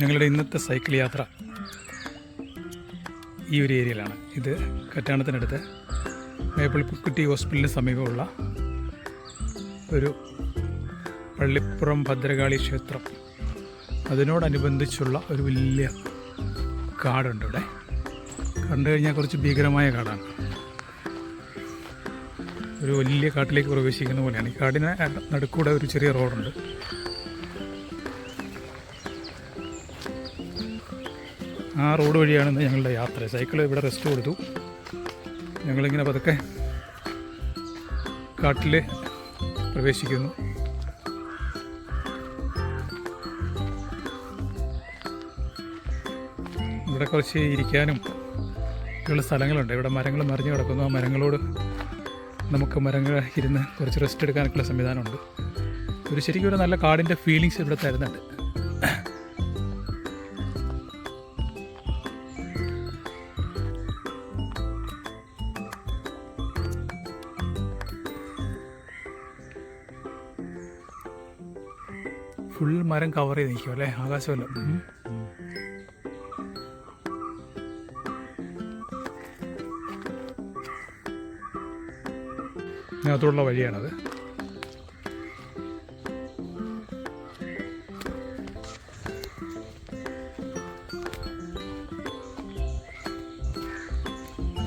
ഞങ്ങളുടെ ഇന്നത്തെ സൈക്കിൾ യാത്ര ഈ ഒരു ഏരിയയിലാണ്. ഇത് കറ്റാണത്തിനടുത്ത് മേപ്പിൾക്കുട്ടി ഹോസ്പിറ്റലിന് സമീപമുള്ള ഒരു പള്ളിപ്പുറം ഭദ്രകാളി ക്ഷേത്രം. അതിനോടനുബന്ധിച്ചുള്ള ഒരു വലിയ കാടുണ്ട് ഇവിടെ. കണ്ടു കഴിഞ്ഞാൽ കുറച്ച് ഭീകരമായ കാടാണ്. ഒരു വലിയ കാട്ടിലേക്ക് പ്രവേശിക്കുന്ന പോലെയാണ്. ഈ കാടിന് നടുക്കൂടെ ഒരു ചെറിയ റോഡുണ്ട്. ആ റോഡ് വഴിയാണ് ഇന്ന് ഞങ്ങളുടെ യാത്ര. സൈക്കിൾ ഇവിടെ റെസ്റ്റ് കൊടുത്തു. ഞങ്ങളിങ്ങനെ പതുക്കെ കാട്ടിൽ പ്രവേശിക്കുന്നു. ഇവിടെ കുറച്ച് ഇരിക്കാനും ഉള്ള സ്ഥലങ്ങളുണ്ട്. ഇവിടെ മരങ്ങൾ മറിഞ്ഞു കിടക്കുന്നു. ആ മരങ്ങളോട് നമുക്ക് മരങ്ങൾ ഇരുന്ന് കുറച്ച് റെസ്റ്റ് എടുക്കാനൊക്കെയുള്ള സംവിധാനമുണ്ട്. ഒരു ശരിക്കും ഒരു നല്ല കാടിന്റെ ഫീലിങ്സ് ഇവിടെ തരുന്നുണ്ട്. ഫുൾ മരം കവർ ചെയ്ത് നിൽക്കും അല്ലേ? ആകാശമല്ല. അതുള്ള വഴിയാണത്.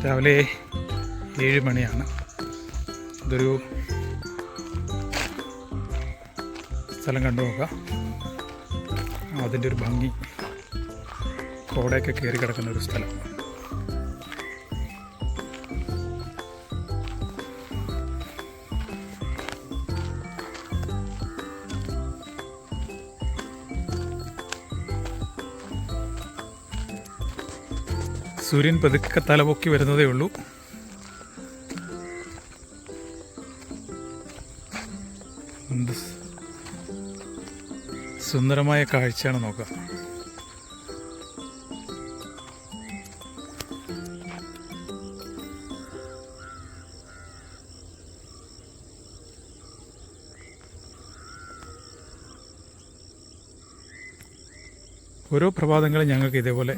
രാവിലെ ഏഴ് മണിയാണ്. ഇതൊരു സ്ഥലം കണ്ടു നോക്കാം. അതിന്റെ ഒരു ഭംഗി. കോടയൊക്കെ കയറി കിടക്കുന്ന ഒരു സ്ഥലം. സൂര്യൻ പതുക്കെ തലപൊക്കി വരുന്നതേ ഉള്ളൂ. സുന്ദരമായ കാഴ്ചയാണ് നോക്കുക. ഓരോ പ്രഭാതങ്ങളും ഞങ്ങൾക്ക് ഇതേപോലെ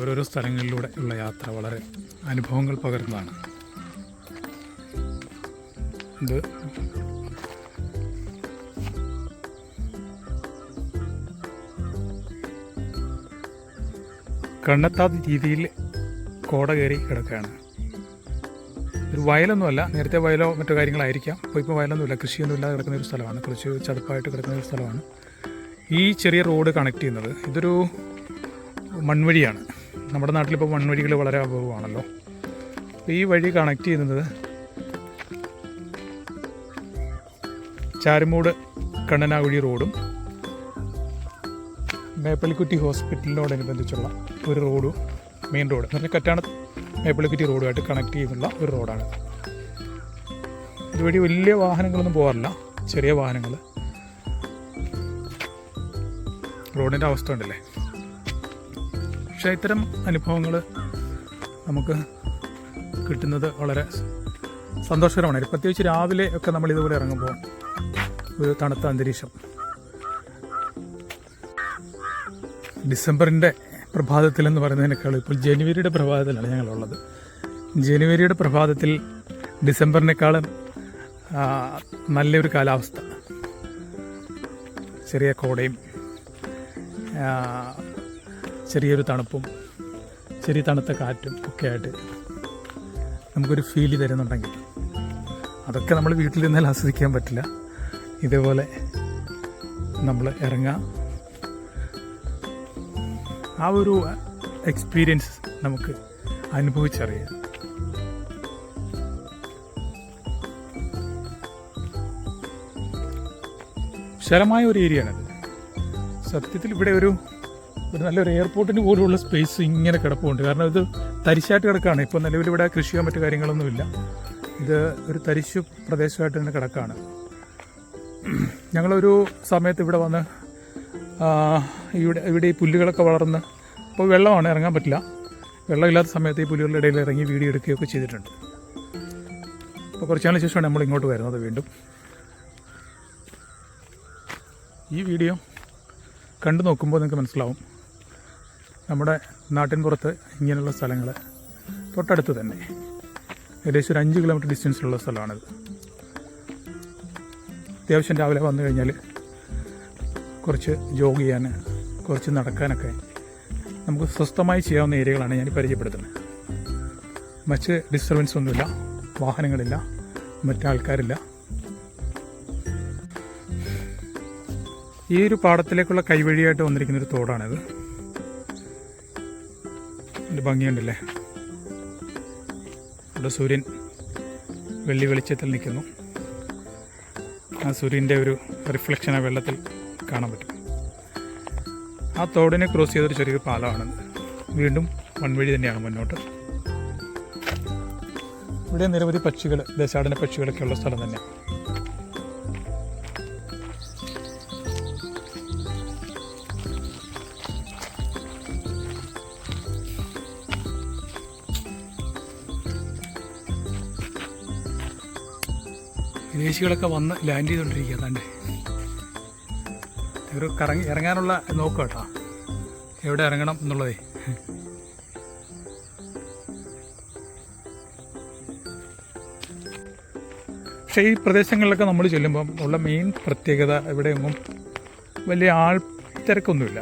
ഓരോരോ സ്ഥലങ്ങളിലൂടെ ഉള്ള യാത്ര വളരെ അനുഭവങ്ങൾ പകരുന്നതാണ് ഇത് കണ്ണെത്താത്ത രീതിയിൽ കോട കയറി കിടക്കുകയാണ്. ഒരു വയലൊന്നുമല്ല നേരത്തെ വയലോ മറ്റു കാര്യങ്ങളായിരിക്കാം. ഇപ്പോൾ ഇപ്പോൾ വയലൊന്നുമില്ല കൃഷിയൊന്നും ഇല്ലാതെ കിടക്കുന്ന ഒരു സ്ഥലമാണ്. കുറച്ച് ചതുപ്പായിട്ട് കിടക്കുന്ന ഒരു സ്ഥലമാണ്. ഈ ചെറിയ റോഡ് കണക്ട് ചെയ്യുന്നത് ഇതൊരു മൺവഴിയാണ്. നമ്മുടെ നാട്ടിലിപ്പോൾ മൺവഴികൾ വളരെ അപൂർവമാണല്ലോ. ഈ വഴി കണക്ട് ചെയ്യുന്നത് ചാരുമൂട് കണ്ണനാകുഴി റോഡും മേപ്പളിക്കുറ്റി ഹോസ്പിറ്റലിനോടനുബന്ധിച്ചുള്ള ഒരു റോഡും മെയിൻ റോഡ് എന്ന് പറഞ്ഞാൽ കറ്റാണ് മേപ്പള്ളിക്കുറ്റി റോഡുമായിട്ട് കണക്ട് ചെയ്യുന്നുള്ള ഒരു റോഡാണ്. ഇതുവഴി വലിയ വാഹനങ്ങളൊന്നും പോകാറില്ല. ചെറിയ വാഹനങ്ങൾ റോഡിന്റെ അവസ്ഥ ഉണ്ടല്ലേ? പക്ഷേ ഇത്തരം അനുഭവങ്ങൾ നമുക്ക് കിട്ടുന്നത് വളരെ സന്തോഷകരമാണ്. പ്രത്യേകിച്ച് രാവിലെ ഒക്കെ നമ്മൾ ഇതുപോലെ ഇറങ്ങുമ്പോൾ ഒരു തണുത്ത അന്തരീക്ഷം. ഡിസംബറിന്റെ പ്രഭാതത്തിലെന്ന് പറയുന്നതിനേക്കാൾ ഇപ്പോൾ ജനുവരിയുടെ പ്രഭാതത്തിലാണ് ഞങ്ങളുള്ളത്. ജനുവരിയുടെ പ്രഭാതത്തിൽ ഡിസംബറിനേക്കാളും നല്ലൊരു കാലാവസ്ഥ. ചെറിയ കോടയും ചെറിയൊരു തണുപ്പും ചെറിയ തണുത്ത കാറ്റും ഒക്കെ ആയിട്ട് നമുക്കൊരു ഫീൽ തരുന്നുണ്ടെങ്കിൽ അതൊക്കെ നമ്മൾ വീട്ടിൽ നിന്നാൽ ആസ്വദിക്കാൻ പറ്റില്ല. ഇതേപോലെ നമ്മൾ ഇറങ്ങാം. ആ ഒരു എക്സ്പീരിയൻസ് നമുക്ക് അനുഭവിച്ചറിയാം. വിശാലമായ ഒരു ഏരിയയാണത് സത്യത്തിൽ ഇവിടെ ഒരു ഒരു നല്ലൊരു എയർപോർട്ടിന് പോലുള്ള സ്പേസ് ഇങ്ങനെ കിടപ്പുണ്ട്. കാരണം ഇത് തരിശായിട്ട് കിടക്കുകയാണ് ഇപ്പോൾ നിലവിൽ ഇവിടെ കൃഷിയോ മറ്റു കാര്യങ്ങളൊന്നുമില്ല. ഇത് ഒരു തരിശു പ്രദേശമായിട്ട് തന്നെ കിടക്കുകയാണ് ഞങ്ങളൊരു സമയത്ത് ഇവിടെ വന്ന് ഇവിടെ ഇവിടെ ഈ പുല്ലുകളൊക്കെ വളർന്ന് ഇപ്പോൾ വെള്ളമാണ് ഇറങ്ങാൻ പറ്റില്ല. വെള്ളമില്ലാത്ത സമയത്ത് ഈ പുല്ലുകളുടെ ഇടയിൽ ഇറങ്ങി വീഡിയോ എടുക്കുകയൊക്കെ ചെയ്തിട്ടുണ്ട്. അപ്പോൾ കുറച്ച് നാളിന് ശേഷമാണ് നമ്മൾ ഇങ്ങോട്ട് വരുന്നത് വീണ്ടും. ഈ വീഡിയോ കണ്ടു നോക്കുമ്പോൾ നിങ്ങൾക്ക് മനസ്സിലാവും. നമ്മുടെ നാട്ടിൻ പുറത്ത് ഇങ്ങനെയുള്ള സ്ഥലങ്ങൾ തൊട്ടടുത്ത് തന്നെ. ഏകദേശം ഒരു അഞ്ച് കിലോമീറ്റർ ഡിസ്റ്റൻസിലുള്ള സ്ഥലമാണിത്. അത്യാവശ്യം രാവിലെ വന്നു കഴിഞ്ഞാൽ കുറച്ച് ജോഗ് ചെയ്യാൻ കുറച്ച് നടക്കാനൊക്കെ നമുക്ക് സ്വസ്ഥമായി ചെയ്യാവുന്ന ഏരിയകളാണ് ഞാൻ പരിചയപ്പെടുത്തുന്നത്. മറ്റ് ഡിസ്റ്റർബൻസ് ഒന്നുമില്ല വാഹനങ്ങളില്ല മറ്റാൾക്കാരില്ല ഈ ഒരു പാടത്തിലേക്കുള്ള കൈവഴിയായിട്ട് വന്നിരിക്കുന്ന ഒരു തോടാണിത്. എന്റെ ഭംഗിയുണ്ടല്ലേ? ഇവിടെ സൂര്യൻ വെള്ളി വെളിച്ചത്തിൽ നിൽക്കുന്നു. ആ സൂര്യന്റെ ഒരു റിഫ്ലക്ഷൻ ആ വെള്ളത്തിൽ കാണാൻ പറ്റും. ആ തോടിനെ ക്രോസ് ചെയ്തൊരു ചെറിയൊരു പാലമാണ്. വീണ്ടും വൺവഴി തന്നെയാണ് മുന്നോട്ട്. ഇവിടെ നിരവധി പക്ഷികൾ ദേശാടന പക്ഷികളൊക്കെ ഉള്ള സ്ഥലം തന്നെ വിദേശികളൊക്കെ വന്ന് ലാൻഡ് ചെയ്തുകൊണ്ടിരിക്കുക അതാണ്ട് ഒരു കറങ്ങി ഇറങ്ങാനുള്ള നോക്കുക കേട്ടോ. എവിടെ ഇറങ്ങണം എന്നുള്ളതേ. പക്ഷേ ഈ പ്രദേശങ്ങളിലൊക്കെ നമ്മൾ ചെല്ലുമ്പം ഉള്ള മെയിൻ പ്രത്യേകത ഇവിടെയൊന്നും വലിയ ആൾ തിരക്കൊന്നുമില്ല.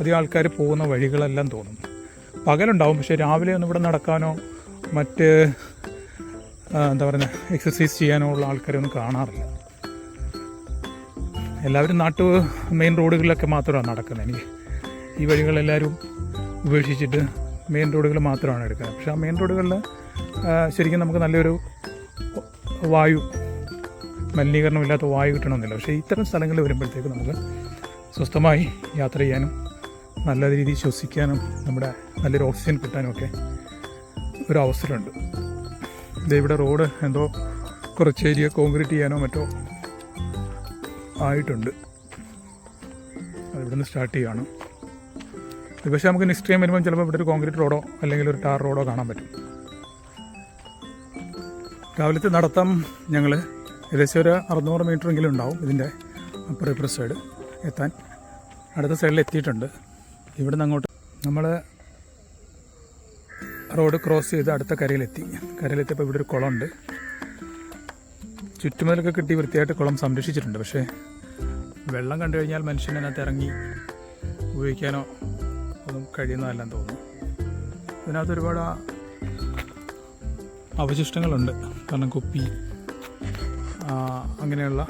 അധികം ആൾക്കാർ പോകുന്ന വഴികളെല്ലാം തോന്നും. പകലുണ്ടാവും പക്ഷേ രാവിലെ ഒന്നും ഇവിടെ നടക്കാനോ മറ്റ് എന്താ പറയുക എക്സസൈസ് ചെയ്യാനോ ഉള്ള ആൾക്കാരെ ഒന്നും കാണാറില്ല. എല്ലാവരും നാട്ടു മെയിൻ റോഡുകളിലൊക്കെ മാത്രമാണ് നടക്കുന്നത്. എനിക്ക് ഈ വഴികളെല്ലാവരും ഉപേക്ഷിച്ചിട്ട് മെയിൻ റോഡുകൾ മാത്രമാണ് എടുക്കുന്നത്. പക്ഷേ ആ മെയിൻ റോഡുകളിൽ ശരിക്കും നമുക്ക് നല്ലൊരു വായു മലിനീകരണമില്ലാത്ത വായു കിട്ടണമെന്നില്ല. പക്ഷേ ഇത്തരം സ്ഥലങ്ങളിൽ വരുമ്പോഴത്തേക്ക് നമുക്ക് സ്വസ്ഥമായി യാത്ര ചെയ്യാനും നല്ല രീതിയിൽ ശ്വസിക്കാനും നമ്മുടെ നല്ലൊരു ഓക്സിജൻ കിട്ടാനും ഒക്കെ ഒരു അവസരമുണ്ട്. ഇവിടെ റോഡ് എന്തോ കുറച്ച് ഏരിയ കോൺക്രീറ്റ് ചെയ്യാനോ മറ്റോ ആയിട്ടുണ്ട്. അതിവിടുന്ന് സ്റ്റാർട്ട് ചെയ്യുകയാണ് ഇത് പക്ഷേ നമുക്ക് നെക്സ്റ്റ് ടൈം വരുമ്പോൾ ചിലപ്പോൾ ഇവിടെ ഒരു കോൺക്രീറ്റ് റോഡോ അല്ലെങ്കിൽ ഒരു ടാർ റോഡോ കാണാൻ പറ്റും. രാവിലത്തെ നടത്തം ഞങ്ങൾ ഏകദേശം ഒരു അറുന്നൂറ് മീറ്റർ എങ്കിലും ഉണ്ടാവും ഇതിന്റെ അപ്പുറം ഇപ്പുറം സൈഡ് എത്താൻ. അടുത്ത സൈഡിൽ എത്തിയിട്ടുണ്ട്. ഇവിടുന്ന് അങ്ങോട്ട് നമ്മൾ റോഡ് ക്രോസ് ചെയ്ത് അടുത്ത കരയിലെത്തി. കരയിലെത്തിയപ്പോൾ ഇവിടെ ഒരു കുളമുണ്ട്. ചുറ്റുമതിലൊക്കെ കിട്ടി വൃത്തിയായിട്ട് കുളം സംരക്ഷിച്ചിട്ടുണ്ട്. പക്ഷേ വെള്ളം കണ്ടു കഴിഞ്ഞാൽ മനുഷ്യനകത്ത് ഇറങ്ങി ഉപയോഗിക്കാനോ ഒന്നും കഴിയുന്നതല്ലെന്ന് തോന്നുന്നു. ഇതിനകത്ത് ഒരുപാട് അവശിഷ്ടങ്ങളുണ്ട്. കാരണം കുപ്പി അങ്ങനെയുള്ള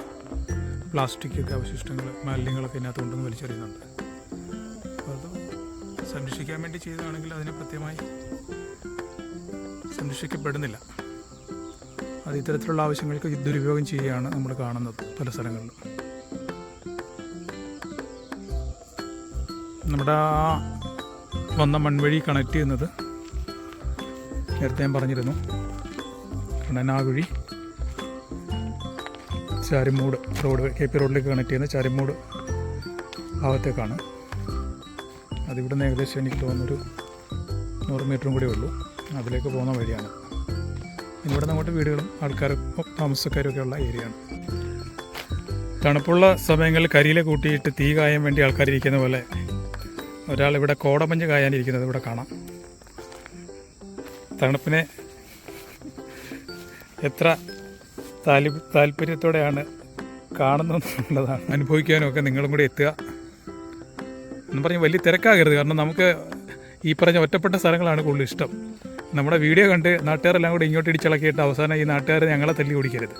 പ്ലാസ്റ്റിക് ഒക്കെ അവശിഷ്ടങ്ങൾ മാലിന്യങ്ങളൊക്കെ ഇതിനകത്ത് ഉണ്ടെന്ന് വലിച്ചെറിയുന്നുണ്ട്. അത് സംരക്ഷിക്കാൻ വേണ്ടി ചെയ്തതാണെങ്കിൽ അതിനെ കൃത്യമായി സംരക്ഷിക്കപ്പെടുന്നില്ല. അത് ഇത്തരത്തിലുള്ള ആവശ്യങ്ങൾക്ക് ദുരുപയോഗം ചെയ്യുകയാണ് നമ്മൾ കാണുന്നത് പല സ്ഥലങ്ങളിലും. നമ്മുടെ ആ വന്ന മൺവഴി കണക്ട് ചെയ്യുന്നത് നേരത്തെ ഞാൻ പറഞ്ഞിരുന്നു. Kannanakuzhi Charimoodu road K P റോഡിലേക്ക് കണക്ട് ചെയ്യുന്ന ചാരിമൂട് ഭാഗത്തേക്കാണ്. അതിവിടെ നിന്ന് ഏകദേശം എനിക്ക് തോന്നുന്നൊരു നൂറ് മീറ്ററും കൂടി ഉള്ളൂ. അതിലേക്ക് പോകുന്ന വഴിയാണ്. ഇവിടെ അങ്ങോട്ട് വീടുകളും ആൾക്കാരും താമസക്കാരും ഒക്കെ ഉള്ള ഏരിയയാണ് തണുപ്പുള്ള സമയങ്ങളിൽ കരിയിലെ കൂട്ടിയിട്ട് തീ കായാൻ വേണ്ടി ആൾക്കാർ ഇരിക്കുന്ന പോലെ ഒരാൾ ഇവിടെ കോടമഞ്ഞ് കായാനിരിക്കുന്നത് ഇവിടെ കാണാം. തണുപ്പിനെ എത്ര താലി താല്പര്യത്തോടെയാണ് കാണുന്നതെന്നുള്ളതാണ് അനുഭവിക്കാനുമൊക്കെ നിങ്ങളും കൂടി എത്തുക. എന്ന് പറഞ്ഞ് വലിയ തിരക്കാകരുത്. കാരണം നമുക്ക് ഈ പറഞ്ഞ ഒറ്റപ്പെട്ട സ്ഥലങ്ങളാണ് കൂടുതൽ ഇഷ്ടം. നമ്മുടെ വീഡിയോ കണ്ട് നാട്ടുകാരെല്ലാം കൂടി ഇങ്ങോട്ട് ഇടിച്ചിളക്കിയിട്ട് അവസാനം ഈ നാട്ടുകാരെ ഞങ്ങളെ തല്ലി ഓടിക്കരുത്.